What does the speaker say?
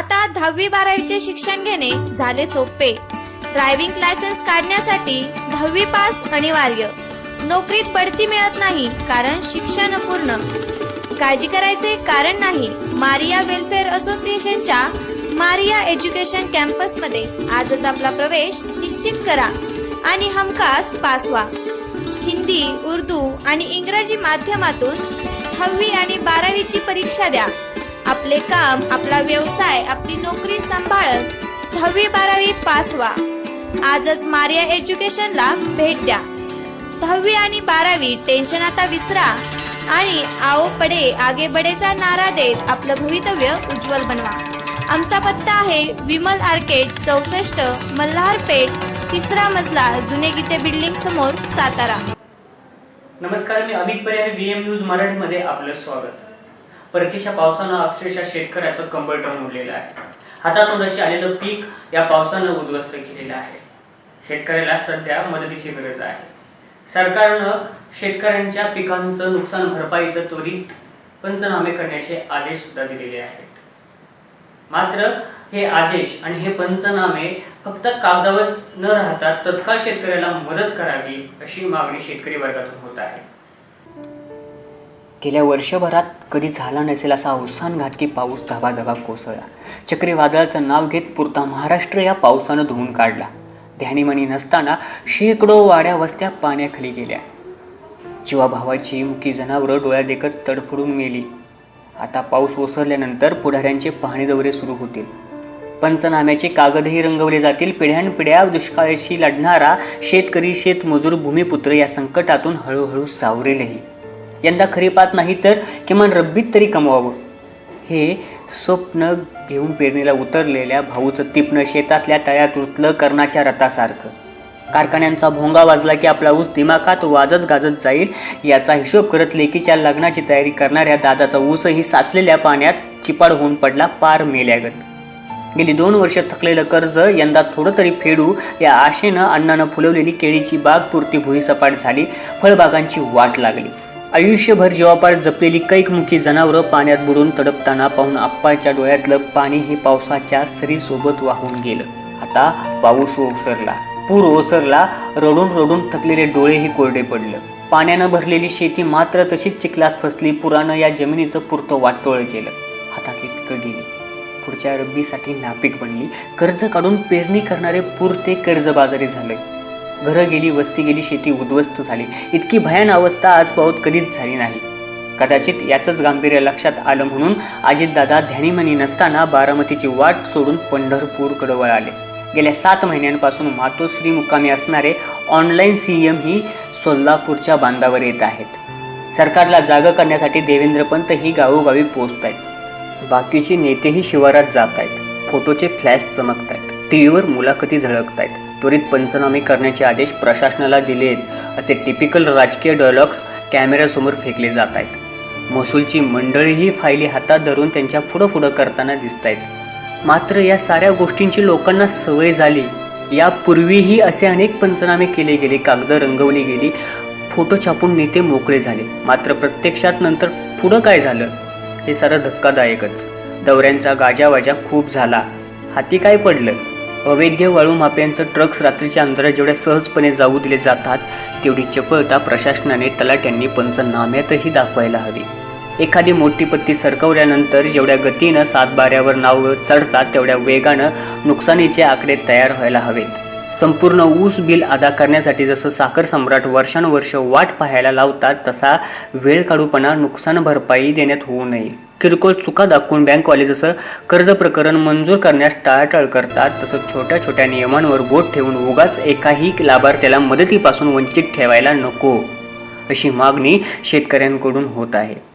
आता दहावी बारावीचे शिक्षण घेणे झाले सोपे. ड्रायव्हिंग लायसन्स काढण्यासाठी दहावी पास अनिवार्य. नोकरीत बढती मिळत नाही कारण शिक्षण अपूर्ण. काळजी करायचे कारण नाही मारिया वेलफेअर असोसिएशनच्या मारिया एज्युकेशन कॅम्पसमध्ये. आजच आपला प्रवेश निश्चित करा आणि हमखास पास व्हा हिंदी उर्दू आणि इंग्रजी माध्यमातून दहावी आणि बारावीची परीक्षा द्या. आपले काम आपला व्यवसाय आपली नोकरी सांभाळत दहावी बारावी पास व्हा. आजच मारिया एज्युकेशनला भेट द्या. दहावी आणि बारावी टेन्शन आता विसरा. आणि आओ पडे आगे बडेचा नारा देत आपलं भवितव्य उज्ज्वल बनवा. आमचा पत्ता आहे विमल आर्केट चौसष्ट मल्हार पेठ तिसरा मजला जुने गीते बिल्डिंग समोर सातारा. नमस्कार मी अमित पर्याय व्ही एम न्यूज मराठीमध्ये आपलं स्वागत. परतीच्या पावसानं अक्षरशः शेतकऱ्याचं कंबळ टळून उरलेलं आहे. हातातून अशी आलेलं पीक या पावसानं उद्ध्वस्त केलेलं आहे. शेतकऱ्याला सध्या मदतीची गरज आहे. सरकारनं शेतकऱ्यांच्या पिकांचं नुकसान भरपाईचं त्वरित पंचनामे करण्याचे आदेश सुद्धा दिलेले आहेत. मात्र हे आदेश आणि हे पंचनामे फक्त कागदावरच न राहता तत्काळ शेतकऱ्याला मदत करावी अशी मागणी शेतकरी वर्गातून होत आहे. गेल्या वर्षभरात कधी झाला नसेल असा अवसानघातकी पाऊस धबाधबा कोसळला. चक्रीवादळाचं नाव घेत पुरता महाराष्ट्र या पावसानं धुवून काढला. ध्यानीमणी नसताना शेकडो वाड्या वस्त्या पाण्याखाली गेल्या. जीवाभावाची मुकी जनावरं डोळ्या देखत तडफडून मेली. आता पाऊस ओसरल्यानंतर पुढाऱ्यांचे पाहणी दौरे सुरू होतील. पंचनाम्याचे कागदही रंगवले जातील. पिढ्यानपिढ्या दुष्काळाशी लढणारा शेतकरी शेतमजूर भूमिपुत्र या संकटातून हळूहळू सावरेलही. यंदा खरीपात नाही तर किमान रब्बीत तरी कमवावं. हे स्वप्न घेऊन पेरणीला उतरलेल्या भाऊचं तिपणं शेतातल्या तळ्यात उरतलं कर्णाच्या रथासारखं. कारखान्यांचा भोंगा वाजला की आपला ऊस दिमाखात वाजत गाजत जाईल याचा हिशोब करत लेकीच्या लग्नाची तयारी करणाऱ्या दादाचा ऊसही साचलेल्या पाण्यात चिपाड होऊन पडला पार मेल्यागत. गेली दोन वर्ष थकलेलं कर्ज यंदा थोडं तरी फेडू या आशेनं अण्णानं फुलवलेली केळीची बाग पुरती भुईसपाट झाली फळबागांची वाट लागली. आयुष्यभर जीवापार जपलेली कैकमुखी जनावरं पाण्यात बुडून तडपताना पाहून आप्पाच्या डोळ्यातलं पाणी हे पावसाच्या सरीसोबत वाहून गेलं. आता पाऊस ओसरला. पूर ओसरला. रडून रडून थकलेले डोळेही कोरडे पडलं. पाण्यानं भरलेली शेती मात्र तशीच चिखलात फसली. पुरानं या जमिनीचं पुरतं वाटोळं केलं. हातातली पिकं गेली. पुढच्या रब्बीसाठी नापीक बनली. कर्ज काढून पेरणी करणारे पुरते कर्जबाजारी झाले. घरं गेली वस्ती गेली शेती उद्ध्वस्त झाली. इतकी भयान अवस्था आज पाऊत कधीच झाली नाही. कदाचित याचंच गांभीर्य लक्षात आलं म्हणून अजितदादा ध्यानीमनी नसताना बारामतीची वाट सोडून पंढरपूरकडे वळाले. गेल्या सात महिन्यांपासून मातोश्री मुक्कामी असणारे ऑनलाईन सी एम ही सोलापूरच्या बांधावर येत आहेत. सरकारला जागं करण्यासाठी देवेंद्र पंत ही गावोगावी पोचत आहेत. बाकीचे नेतेही शिवारात जात आहेत. फोटोचे फ्लॅश चमकत आहेत. टी व्हीवर मुलाखती झळकत आहेत. त्वरित पंचनामे करण्याचे आदेश प्रशासनाला दिले आहेत असे टिपिकल राजकीय डायलॉग्स कॅमेऱ्यासमोर फेकले जात आहेत. महसूलची मंडळीही फायली हातात धरून त्यांच्या पुढं पुढं करताना दिसत आहेत. मात्र या साऱ्या गोष्टींची लोकांना सवय झाली. यापूर्वीही असे अनेक पंचनामे केले गेले कागदं रंगवली गेली फोटो छापून नेते मोकळे झाले. मात्र प्रत्यक्षात नंतर पुढं काय झालं? हे सारं धक्कादायकच. दौऱ्यांचा गाजावाजा खूप झाला. हाती काय पडलं? अवैध वाळू माप्यांचं ट्रक्स रात्रीच्या अंधारात जेवढ्या सहजपणे जाऊ दिले जातात तेवढी चपळता प्रशासनाने तलाट्यांनी पंचनाम्यातही दाखवायला हवी. एखादी मोठी पत्ती सरकवल्यानंतर जेवढ्या गतीनं सातबाऱ्यावर नाव चढतात तेवढ्या वेगानं नुकसानीचे आकडे तयार व्हायला हवेत. संपूर्ण ऊस बिल अदा करण्यासाठी जसं साखर सम्राट वर्षानुवर्ष वाट पाहायला लावतात तसा वेळ काढूपणा नुकसान भरपाई देण्यात होऊ नये. किरकोळ चुका दाखवून बँकवाले जसं कर्ज प्रकरण मंजूर करण्यास टाळाटाळ करतात तसं छोट्या छोट्या नियमांवर बोट ठेवून उगाच एकाही लाभार्थ्याला मदतीपासून वंचित ठेवायला नको अशी मागणी शेतकऱ्यांकडून होत आहे.